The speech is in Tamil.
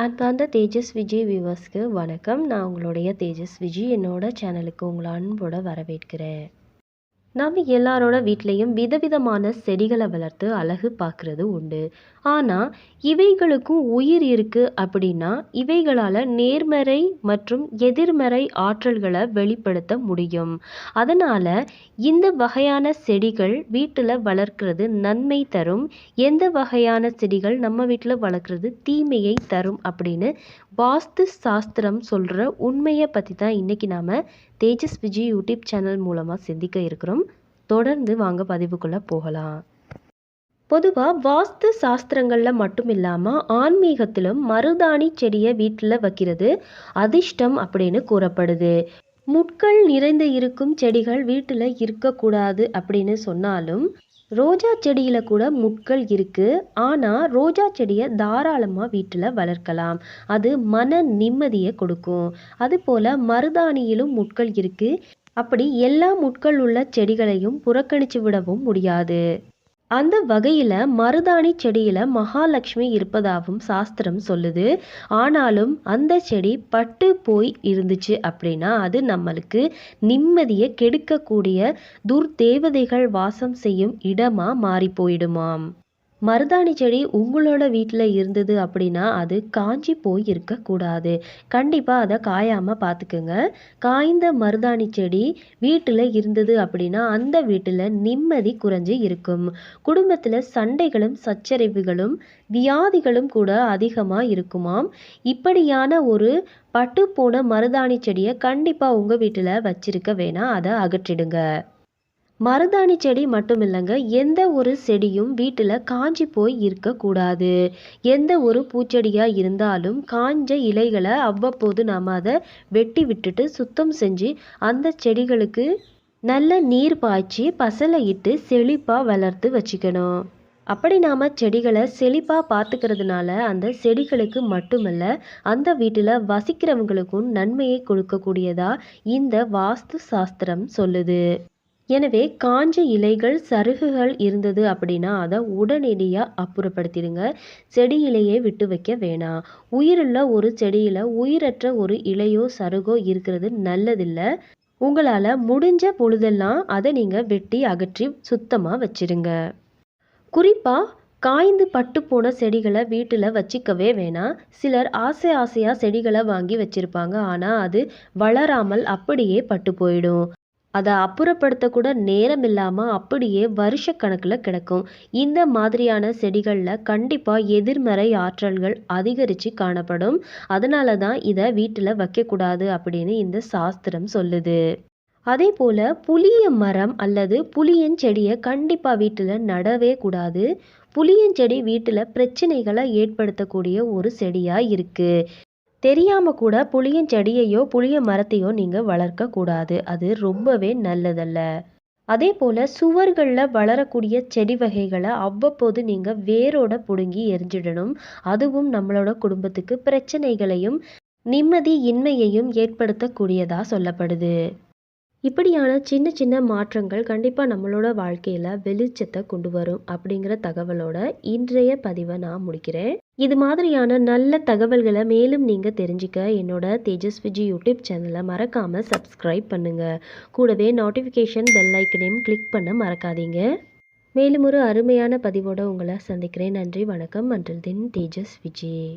அன்பார்ந்த தேஜஸ் விஜய் வியூவர்ஸ்க்கு வணக்கம். நான் உங்களுடைய தேஜஸ் விஜய். என்னோட சேனலுக்கு உங்களை அன்போட வரவேற்கிறேன். நம்ம எல்லாரோட வீட்லேயும் விதவிதமான செடிகளை வளர்த்து அழகு பார்க்குறது உண்டு. ஆனால் இவைகளுக்கும் உயிர் இருக்குது அப்படின்னா இவைகளால் நேர்மறை மற்றும் எதிர்மறை ஆற்றல்களை வெளிப்படுத்த முடியும். அதனால் இந்த வகையான செடிகள் வீட்டில் வளர்க்கிறது நன்மை தரும். எந்த வகையான செடிகள் நம்ம வீட்டில் வளர்க்குறது தீமையை தரும் அப்படின்னு வாஸ்து சாஸ்திரம் சொல்கிற உண்மையை பற்றி தான் இன்றைக்கி நாம் தேஜஸ் விஜய் யூடியூப் சேனல் மூலமாக சிந்திக்க இருக்கிறோம். தொடர்ந்து வாங்க பதிவுக்குள்ளே போகலாம். பொதுவாக வாஸ்து சாஸ்திரங்களில் மட்டும் இல்லாமல் ஆன்மீகத்திலும் மருதாணி செடியை வீட்டில் வைக்கிறது அதிர்ஷ்டம் அப்படின்னு கூறப்படுது. முட்கள் நிறைந்து இருக்கும் செடிகள் வீட்டில் இருக்கக்கூடாது அப்படின்னு சொன்னாலும் ரோஜா செடியில் கூட முட்கள் இருக்குது ஆனால் ரோஜா செடியை தாராளமாக வீட்டில் வளர்க்கலாம். அது மன நிம்மதியை கொடுக்கும். அதுபோல் மருதாணியிலும் முட்கள் இருக்குது அப்படி எல்லா முட்கள் உள்ள செடிகளையும் புறக்கணித்து விடவும் முடியாது. அந்த வகையில் மருதாணி செடியில் மகாலட்சுமி இருப்பதாகவும் சாஸ்திரம் சொல்லுது. ஆனாலும் அந்த செடி பட்டு போய் இருந்துச்சு அப்படின்னா அது நம்மளுக்கு நிம்மதியை கெடுக்கக்கூடிய துர்தேவதைகள் வாசம் செய்யும் இடமாக மாறி போயிடுமாம். மருதாணி செடி உங்களோட வீட்டில் இருந்தது அப்படின்னா அது காஞ்சி போய் இருக்கக்கூடாது கண்டிப்பாக அதை காயாமல் பார்த்துக்குங்க காய்ந்த மருதாணி செடி வீட்டில் இருந்தது அப்படின்னா அந்த வீட்டில் நிம்மதி குறைஞ்சி இருக்கும். குடும்பத்தில் சண்டைகளும் சச்சரிவுகளும் வியாதிகளும் கூட அதிகமாக இருக்குமாம். இப்படியான ஒரு பட்டு போன மருதாணி செடியை கண்டிப்பாக உங்கள் வீட்டில் வச்சிருக்க வேணாம். அதை அகற்றிடுங்க. மருதாணி செடி மட்டும் இல்லைங்க எந்த ஒரு செடியும் வீட்டில் காஞ்சி போய் இருக்கக்கூடாது. எந்த ஒரு பூச்செடியாக இருந்தாலும் காஞ்ச இலைகளை அவ்வப்போது நாம் அதை வெட்டி விட்டுட்டு சுத்தம் செஞ்சு அந்த செடிகளுக்கு நல்ல நீர் பாய்ச்சி பசலை இட்டு செழிப்பாக வளர்த்து வச்சுக்கணும். அப்படி நாம் செடிகளை செழிப்பாக பார்த்துக்கிறதுனால அந்த செடிகளுக்கு மட்டுமல்ல அந்த வீட்டில் வசிக்கிறவங்களுக்கும் நன்மையை கொடுக்கக்கூடியதாக இந்த வாஸ்து சாஸ்திரம் சொல்லுது. எனவே காஞ்ச இலைகள் சருகுகள் இருந்தது அப்படின்னா அதை உடனடியாக அப்புறப்படுத்திடுங்க. செடியிலேயே விட்டு வைக்க வேணாம். உயிருள்ள ஒரு செடியில் உயிரற்ற ஒரு இலையோ சருகோ இருக்கிறது நல்லதில்லை. உங்களால் முடிஞ்ச பொழுதெல்லாம் அதை நீங்கள் வெட்டி அகற்றி சுத்தமாக வச்சிருங்க குறிப்பாக காய்ந்து பட்டு போன செடிகளை வீட்டில் வச்சிக்கவே வேணாம். சிலர் ஆசை ஆசையாக செடிகளை வாங்கி வச்சுருப்பாங்க. ஆனால் அது வளராமல் அப்படியே பட்டு போயிடும். அதை அப்புறப்படுத்த கூட நேரம் இல்லாமல் அப்படியே வருஷக்கணக்கில் கிடக்கும். இந்த மாதிரியான செடிகளில் கண்டிப்பாக எதிர்மறை ஆற்றல்கள் அதிகரித்து காணப்படும். அதனால தான் இதை வீட்டில் வைக்கக்கூடாது அப்படின்னு இந்த சாஸ்திரம் சொல்லுது. அதே போல் புளிய மரம் அல்லது புளியஞ்செடியை கண்டிப்பாக வீட்டில் நடவே கூடாது. புளியஞ்செடி வீட்டில் பிரச்சனைகளை ஏற்படுத்தக்கூடிய ஒரு செடியாக இருக்குது தெரியாமல் கூட புளியஞ்செடியையோ புளிய மரத்தையோ நீங்கள் வளர்க்கக்கூடாது அது ரொம்பவே நல்லதல்ல. அதே போல் சுவர்களில் வளரக்கூடிய செடி வகைகளை அவ்வப்போது நீங்கள் வேரோட பிடுங்கி எரிஞ்சிடணும். அதுவும் நம்மளோட குடும்பத்துக்கு பிரச்சனைகளையும் நிம்மதி இன்மையையும் ஏற்படுத்தக்கூடியதாக சொல்லப்படுது. இப்படியான சின்ன சின்ன மாற்றங்கள் கண்டிப்பாக நம்மளோட வாழ்க்கையில் வெளிச்சத்தை கொண்டு வரும் அப்படிங்கிற தகவலோட இன்றைய பதிவை நான் முடிக்கிறேன். இது மாதிரியான நல்ல தகவல்களை மேலும் நீங்கள் தெரிஞ்சுக்க என்னோட தேஜஸ்விஜி யூடியூப் சேனலை மறக்காமல் சப்ஸ்கிரைப் பண்ணுங்கள் கூடவே நோட்டிஃபிகேஷன் பெல் ஐக்கனையும் கிளிக் பண்ண மறக்காதீங்க. மேலும் ஒரு அருமையான பதிவோடு உங்களை சந்திக்கிறேன். நன்றி வணக்கம். அன்றில் தின் தேஜஸ் விஜய்